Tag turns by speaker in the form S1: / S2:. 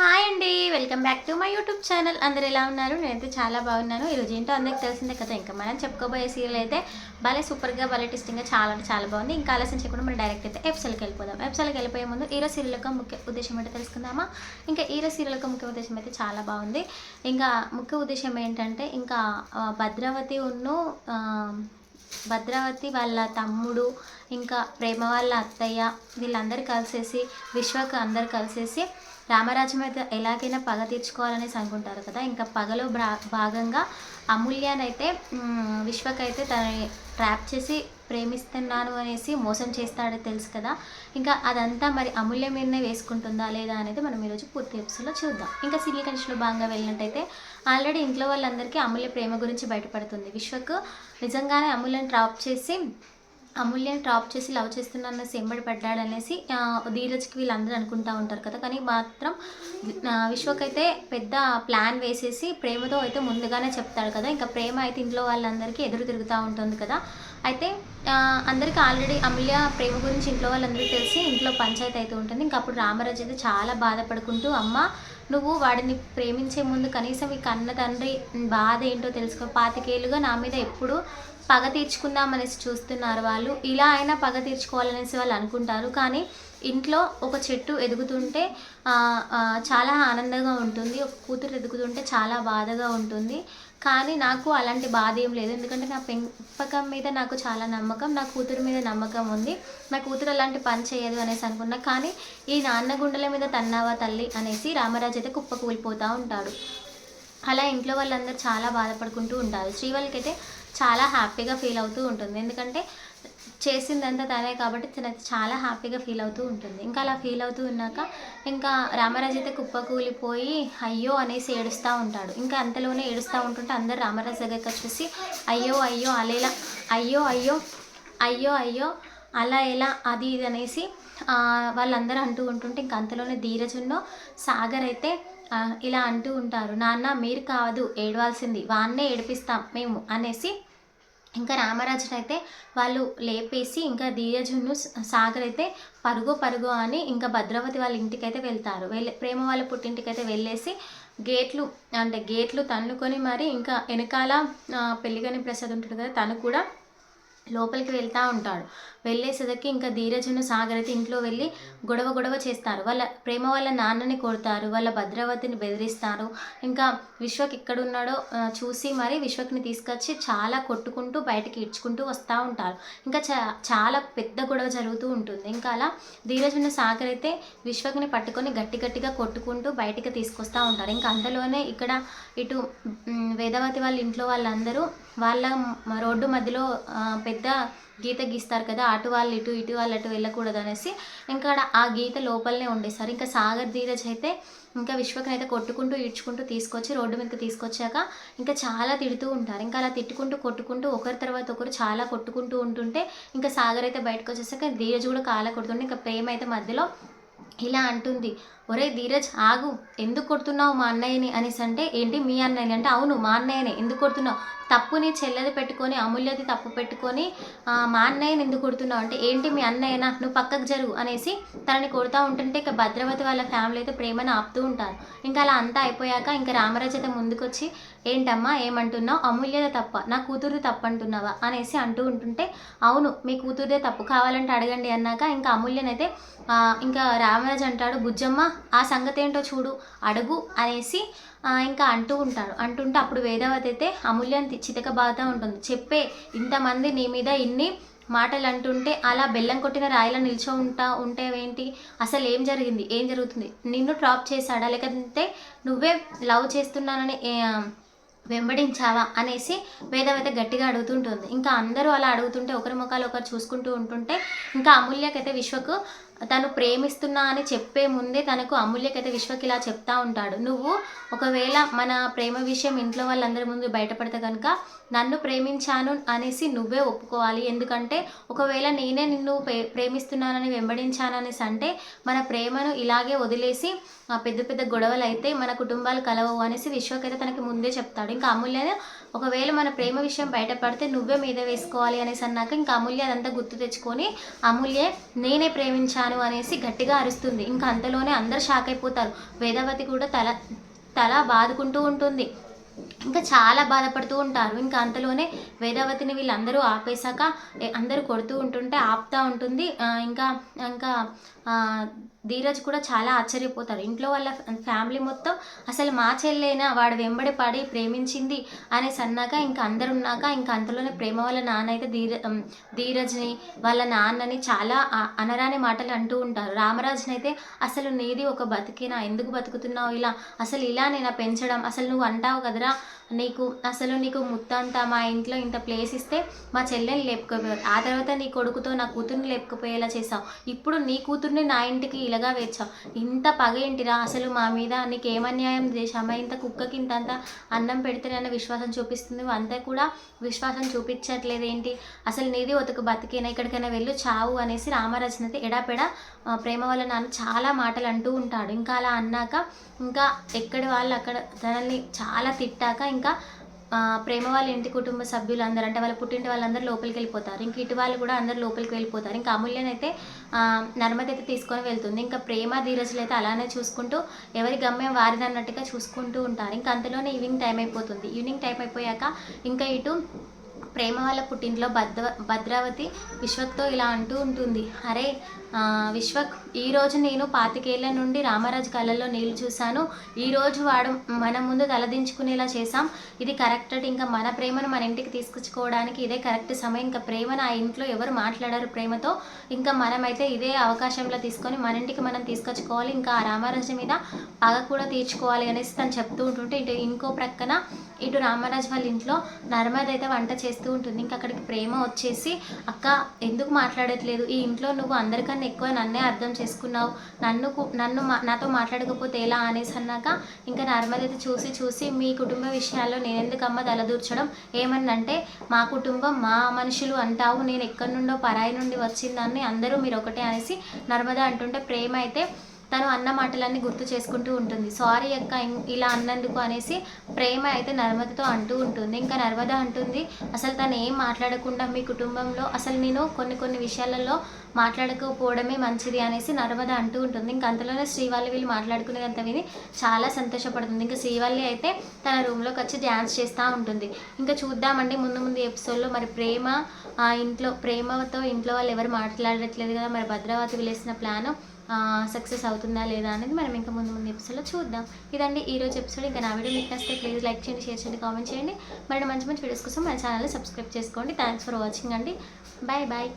S1: Hi అండి welcome back to my YouTube channel. అందరు ఎలా ఉన్నారు? నేనైతే చాలా బాగున్నాను. ఈరోజు ఏంటో అందరికి తెలిసిందే కదా ఇంకా మనం చెప్పుకోబోయే సీరియల్ అయితే భలే సూపర్గా భలే టెస్టింగ్గా చాలా అంటే చాలా బాగుంది. ఇంకా ఆలస్యం చేయకుండా మనం డైరెక్ట్ అయితే ఎపిసోడ్కి వెళ్ళిపోదాం. ఎపిసోడ్కి వెళ్ళిపోయే ముందు ఈరో సీరియల్ యొక్క ముఖ్య ఉద్దేశం ఏంటో తెలుసుకుందామా? ఇంకా ఈరో సీరియల్ యొక్క ముఖ్య ఉద్దేశం అయితే చాలా బాగుంది. ఇంకా ముఖ్య ఉద్దేశం ఏంటంటే ఇంకా భద్రావతి ఉన్ను భద్రావతి వాళ్ళ తమ్ముడు ఇంకా ప్రేమ వాళ్ళ అత్తయ్య వీళ్ళందరూ కలిసేసి విశ్వకు అందరు కలిసేసి రామరాజ్యం మీద ఎలాగైనా పగ తీర్చుకోవాలనేసి అనుకుంటారు కదా. ఇంకా పగలో భాగంగా అమూల్యనైతే విశ్వకైతే తన ట్రాప్ చేసి ప్రేమిస్తున్నాను అనేసి మోసం చేస్తాడో తెలుసు కదా. ఇంకా అదంతా మరి అమూల్య మీదనే వేసుకుంటుందా లేదా అనేది మనం ఈరోజు పూర్తి ఎపిసోడ్లో చూద్దాం. ఇంకా సీరియల్ కండిషన్లో భాగంగా వెళ్ళినట్టయితే ఆల్రెడీ ఇంట్లో వాళ్ళందరికీ అమూల్య ప్రేమ గురించి బయటపడుతుంది. విశ్వకు నిజంగానే అమూల్యని ట్రాప్ చేసి అమూల్యం డ్రాప్ చేసి లవ్ చేస్తున్నాను సెంబడి పడ్డాడనేసి ధీరజ్కి వీళ్ళందరూ అనుకుంటూ ఉంటారు కదా. కానీ మాత్రం విశ్వకైతే పెద్ద ప్లాన్ వేసేసి ప్రేమతో అయితే ముందుగానే చెప్తాడు కదా. ఇంకా ప్రేమ అయితే ఇంట్లో వాళ్ళందరికీ ఎదురు తిరుగుతూ ఉంటుంది కదా. అయితే అందరికీ ఆల్రెడీ అమూల్య ప్రేమ గురించి ఇంట్లో వాళ్ళందరికీ తెలిసి ఇంట్లో పంచాయతీ అయితే ఉంటుంది. ఇంకా అప్పుడు రామరాజు అయితే చాలా బాధపడుకుంటూ అమ్మ నువ్వు వాడిని ప్రేమించే ముందు కనీసం ఈ కన్న తండ్రి బాధ ఏంటో తెలుసుకో. పాతికేళ్ళుగా నా మీద ఎప్పుడు పగ తీర్చుకుందామనేసి చూస్తున్నారు వాళ్ళు. ఇలా అయినా పగ తీర్చుకోవాలనేసి వాళ్ళు అనుకుంటారు. కానీ ఇంట్లో ఒక చెట్టు ఎదుగుతుంటే చాలా ఆనందంగా ఉంటుంది. ఒక కూతురు ఎదుగుతుంటే చాలా బాధగా ఉంటుంది. కానీ నాకు అలాంటి బాధ ఏం లేదు. ఎందుకంటే నా పెంపకం మీద నాకు చాలా నమ్మకం. నా కూతురు మీద నమ్మకం ఉంది. నా కూతురు అలాంటి పని చేయదు అనేసి అనుకున్నా. కానీ ఈ నాన్న గుండెల మీద తన్నావా తల్లి అనేసి రామరాజు అయితే కుప్ప కూలిపోతూ ఉంటాడు. అలా ఇంట్లో వాళ్ళందరూ చాలా బాధపడుకుంటూ ఉంటారు. శ్రీవల్కి అయితే చాలా హ్యాపీగా ఫీల్ అవుతూ ఉంటుంది. ఎందుకంటే చేసిందంతా తనే కాబట్టి తనైతే చాలా హ్యాపీగా ఫీల్ అవుతూ ఉంటుంది. ఇంకా అలా ఫీల్ అవుతూ ఉన్నాక ఇంకా రామరాజు అయితే కుప్ప కూలిపోయి అయ్యో అనేసి ఏడుస్తూ ఉంటాడు. ఇంకా అంతలోనే ఏడుస్తూ ఉంటుంటే అందరు రామరాజు దగ్గరికి వచ్చేసి అయ్యో అయ్యో అలేలా అయ్యో అయ్యో అయ్యో అయ్యో అలా ఎలా అది ఇది అనేసి వాళ్ళందరూ అంటూ ఉంటుంటే ఇంక అంతలోనే ధీరజున్నో సాగర్ అయితే ఇలా అంటూ ఉంటారు నాన్న మీరు కాదు ఏడవాల్సింది వాన్నే ఏడిపిస్తాం మేము అనేసి ఇంకా రామరాజుని అయితే వాళ్ళు లేపేసి ఇంకా ధీరజును సాగర్ అయితే పరుగు పరుగు అని ఇంకా భద్రావతి వాళ్ళ ఇంటికైతే వెళ్తారు. వెళ్ళి ప్రేమ వాళ్ళ పుట్టింటికైతే వెళ్ళేసి గేట్లు అంటే గేట్లు తన్నుకొని మరి ఇంకా వెనకాల పెళ్ళిగని ప్రసాద్ ఉంటాడు కదా తను కూడా లోపలికి వెళ్తూ ఉంటాడు. వెళ్ళేసరికి ఇంకా ధీరజును సాగర్ అయితే ఇంట్లో వెళ్ళి గొడవ గొడవ చేస్తారు. వాళ్ళ ప్రేమ వాళ్ళ నాన్నని కొడతారు వాళ్ళ భద్రావతిని బెదిరిస్తారు. ఇంకా విశ్వక్ ఎక్కడున్నాడో చూసి మరి విశ్వక్ని తీసుకొచ్చి చాలా కొట్టుకుంటూ బయటకి ఇడ్చుకుంటూ వస్తూ ఉంటారు. ఇంకా చాలా పెద్ద గొడవ జరుగుతూ ఉంటుంది. ఇంకా అలా ధీరజున్న సాగర్ అయితే విశ్వక్ని పట్టుకొని గట్టి గట్టిగా కొట్టుకుంటూ బయటికి తీసుకొస్తూ ఉంటారు. ఇంకా అందులోనే ఇక్కడ ఇటు వేదవతి వాళ్ళ ఇంట్లో వాళ్ళందరూ వాళ్ళ రోడ్డు మధ్యలో పెద్ద గీత గీస్తారు కదా అటు వాళ్ళు ఇటు ఇటు వాళ్ళు అటు వెళ్ళకూడదు అనేసి ఇంకా ఆ గీత లోపలనే ఉండేసారు. ఇంకా సాగర్ ధీరజ్ అయితే ఇంకా విశ్వకని అయితే కొట్టుకుంటూ ఈడ్చుకుంటూ తీసుకొచ్చి రోడ్డు మీదకి తీసుకొచ్చాక ఇంకా చాలా తిడుతూ ఉంటారు. ఇంకా అలా తిట్టుకుంటూ కొట్టుకుంటూ ఒకరి తర్వాత ఒకరు చాలా కొట్టుకుంటూ ఉంటుంటే ఇంకా సాగర్ అయితే బయటకు వచ్చేసాక ధీరజ్ కూడా కాల కొడుతుంటే ఇంకా ప్రేమ అయితే మధ్యలో ఇలా అంటుంది. ఒరే ధీరజ్ ఆగు. ఎందుకు కొడుతున్నావు మా అన్నయ్యని? అనేసి అంటే ఏంటి మీ అన్నయ్యని? అంటే అవును మా అన్నయ్యనే. ఎందుకు కొడుతున్నావు? తప్పుని చెల్లది పెట్టుకొని అమూల్యది తప్పు పెట్టుకొని మా అన్నయ్యని ఎందుకు కొడుతున్నావు? అంటే ఏంటి మీ అన్నయ్యనా? నువ్వు పక్కకు జరుగు. అనేసి తనని కొడుతూ ఉంటుంటే ఇక భద్రవతి వాళ్ళ ఫ్యామిలీ అయితే ప్రేమను ఆపుతూ ఉంటారు. ఇంకా అలా అంతా అయిపోయాక ఇంకా రామరాజత ముందుకొచ్చి ఏంటమ్మా ఏమంటున్నావు? అమూల్యద తప్ప నా కూతురుది తప్పు అంటున్నావా? అనేసి అంటూ ఉంటుంటే అవును మీ కూతురుదే తప్పు కావాలంటే అడగండి అన్నాక ఇంకా అమూల్యనైతే ఇంకా రామ రామరాజు అంటాడు బుజ్జమ్మ ఆ సంగతి ఏంటో చూడు అడుగు అనేసి ఇంకా అంటూ ఉంటాడు అంటుంటే అప్పుడు వేదవతి అయితే అమూల్యాన్ని చితక బాధ ఉంటుంది. చెప్పే ఇంతమంది నీ మీద ఇన్ని మాటలు అంటుంటే అలా బెల్లం కొట్టిన రాయిలా నిల్చో ఉంటా ఉంటేవేంటి? అసలు ఏం జరిగింది? ఏం జరుగుతుంది? నిన్ను డ్రాప్ చేశాడా? లేకపోతే నువ్వే లవ్ చేస్తున్నానని వెంబడించావా? అనేసి వేదవైతే గట్టిగా అడుగుతుంటుంది. ఇంకా అందరూ అలా అడుగుతుంటే ఒకరి ముఖాలు ఒకరు చూసుకుంటూ ఉంటుంటే ఇంకా అమూల్యకైతే విశ్వకు తను ప్రేమిస్తున్నా అని చెప్పే ముందే తనకు అమూల్యకైతే విశ్వకి ఇలా చెప్తా ఉంటాడు. నువ్వు ఒకవేళ మన ప్రేమ విషయం ఇంట్లో వాళ్ళందరి ముందు బయటపడితే కనుక నన్ను ప్రేమించాను అనేసి నువ్వే ఒప్పుకోవాలి. ఎందుకంటే ఒకవేళ నేనే నిన్ను ప్రే- ప్రేమిస్తున్నానని వెంబడించాననేసి అంటే మన ప్రేమను ఇలాగే వదిలేసి పెద్ద పెద్ద గొడవలు అయితే మన కుటుంబాలు కలవవు అనేసి విశ్వకైతే తనకి ముందే చెప్తాడు. ఇంకా అమూల్య ఒకవేళ మన ప్రేమ విషయం బయటపడితే నువ్వే మీద వేసుకోవాలి అనేసి అన్నాక ఇంకా అమూల్య అదంతా గుర్తు తెచ్చుకొని అమూల్య నేనే ప్రేమించాను చేశాను అనేసి గట్టిగా అరుస్తుంది. ఇంకా అంతలోనే అందరు షాక్ అయిపోతారు. వేదవతి కూడా తల తల బాదుకుంటూ ఉంటుంది. ఇంకా చాలా బాధపడుతూ ఉంటారు. ఇంకా అంతలోనే వేదావతిని వీళ్ళందరూ ఆపేశాక అందరూ కొడుతూ ఉంటుంటే ఆపుతా ఉంటుంది. ఇంకా ఇంకా ధీరజ్ కూడా చాలా ఆశ్చర్యపోతాడు. ఇంట్లో వాళ్ళ ఫ్యామిలీ మొత్తం అసలు మా చెల్లైనా? వాడు వెంబడి పడి ప్రేమించింది అనేసి అన్నాక ఇంకా అందరు ఉన్నాక ఇంకా అంతలోనే ప్రేమ వాళ్ళ నాన్న అయితే ధీర ధీరజ్ని వాళ్ళ నాన్నని చాలా అనరాని మాటలు అంటూ ఉంటారు. రామరాజుని అయితే అసలు నీది ఒక బతికేనా? ఎందుకు బతుకుతున్నావు ఇలా? అసలు ఇలా నేను పెంచడం అసలు నువ్వు అంటావు కదా voilà. నీకు అసలు నీకు ముత్తంతా మా ఇంట్లో ఇంత ప్లేస్ ఇస్తే మా చెల్లెని లేపుకోపోయారు ఆ తర్వాత నీ కొడుకుతో నా కూతుర్ని లేపుకుపోయేలా చేసావు ఇప్పుడు నీ కూతుర్ని నా ఇంటికి ఇలాగా వేర్చావు ఇంత పగ ఏంటిరా? అసలు మా మీద నీకు ఏమన్యాయం చేశామా ఇంత కుక్కకి ఇంతంత అన్నం పెడితేనన్న విశ్వాసం చూపిస్తుంది. అంతా కూడా విశ్వాసం చూపించట్లేదు ఏంటి? అసలు నీది ఒతకు బతికేనా? ఎక్కడికైనా వెళ్ళు చావు అనేసి రామరాజుని అయితే ఎడాపెడా ప్రేమ వల్ల నాన్న చాలా మాటలు అంటూ ఉంటాడు. ఇంకా అలా అన్నాక ఇంకా ఎక్కడి వాళ్ళు అక్కడ తనని చాలా తిట్టాక ఇంకా ప్రేమ వాళ్ళ ఇంటి కుటుంబ సభ్యులు అందరూ అంటే వాళ్ళ పుట్టింటి వాళ్ళందరూ లోపలికి వెళ్ళిపోతారు. ఇంక ఇటు వాళ్ళు కూడా అందరూ లోపలికి వెళ్ళిపోతారు. ఇంకా అమూల్యనైతే నర్మద అయితే తీసుకొని వెళ్తుంది. ఇంకా ప్రేమ ధీరజులు అయితే అలానే చూసుకుంటూ ఎవరి గమ్యం వారిది అన్నట్టుగా చూసుకుంటూ ఉంటారు. ఇంకా అంతలోనే ఈవినింగ్ టైం అయిపోతుంది. ఈవినింగ్ టైం అయిపోయాక ఇంకా ఇటు ప్రేమ వాళ్ళ పుట్టింట్లో భద్ర భద్రావతి విశ్వక్తో ఇలా అంటూ ఉంటుంది. అరే విశ్వ ఈరోజు నేను పాతికేళ్ళ నుండి రామరాజు కళ్ళల్లో నీళ్ళు చూశాను. ఈరోజు వాడు మన ముందు తలదించుకునేలా చేశాం. ఇది కరెక్ట్ ఇంకా మన ప్రేమను మన ఇంటికి తీసుకొచ్చుకోవడానికి ఇదే కరెక్ట్ సమయం. ఇంకా ప్రేమను ఆ ఇంట్లో ఎవరు మాట్లాడారు ప్రేమతో. ఇంకా మనమైతే ఇదే అవకాశంలో తీసుకొని మన ఇంటికి మనం తీసుకొచ్చుకోవాలి. ఇంకా ఆ రామరాజు మీద పగ కూడా తీర్చుకోవాలి అనేసి తను చెప్తూ ఉంటుంటే ఇటు ఇంకో ప్రక్కన ఇటు రామరాజు వాళ్ళ ఇంట్లో నర్మద అయితే వంట చేస్తూ ఉంటుంది. ఇంకా అక్కడికి ప్రేమ వచ్చేసి అక్క ఎందుకు మాట్లాడట్లేదు? ఈ ఇంట్లో నువ్వు అందరికన్నా ఎక్కువ నన్నే అర్థం చేసుకున్నావు. నన్ను నన్ను మా- నాతో మాట్లాడకపోతే ఎలా అనేసి అన్నాక ఇంకా నర్మద అయితే చూసి చూసి మీ కుటుంబ విషయాల్లో నేను ఎందుకమ్మ తలదూర్చడం? ఏమన్నంటే మా కుటుంబం మా మనుషులు అంటావు నేను ఎక్కడి నుండో పరాయి నుండి వచ్చిందాన్ని అందరూ మీరు ఒకటే అనేసి నర్మద అంటుంటే ప్రేమ అయితే తను అన్న మాటలన్నీ గుర్తు చేసుకుంటూ ఉంటుంది. సారీ అక్క ఇలా అన్నందుకు అనేసి ప్రేమ అయితే నర్మదతో అంటూ ఉంటుంది. ఇంకా నర్మద అంటుంది అసలు తను ఏం మాట్లాడకుండా మీ కుటుంబంలో అసలు నేను కొన్ని కొన్ని విషయాలలో మాట్లాడకపోవడమే మంచిది అనేసి నర్మద అంటూ ఉంటుంది. ఇంకా అంతలోనే శ్రీవల్లి వీళ్ళు మాట్లాడుకునేదంత విని చాలా సంతోషపడుతుంది. ఇంకా శ్రీవల్లి అయితే తన రూమ్లోకి వచ్చి డ్యాన్స్ చేస్తూ ఉంటుంది. ఇంకా చూద్దామండి ముందు ముందు ఎపిసోడ్లో మరి ప్రేమ ఇంట్లో ప్రేమతో ఇంట్లో వాళ్ళు ఎవరు మాట్లాడట్లేదు కదా మరి భద్రావతి వెళ్ళేసిన ప్లాన్ సక్సెస్ అవుతుందా లేదా అనేది మనం ఇంకా ముందు ముందు ఎపిసోడ్లో చూద్దాం. ఇదండి ఈరోజు ఎపిసోడ్. ఇంకా నా వీడియో మీకు నచ్చితే ప్లీజ్ లైక్ చేయండి షేర్ చేయండి కామెంట్ చేయండి. మరి మంచి మంచి వీడియోస్ కోసం మన ఛానల్ సబ్స్క్రైబ్ చేసుకోండి. థ్యాంక్స్ ఫర్ వాచింగ్ అండి. Bye bye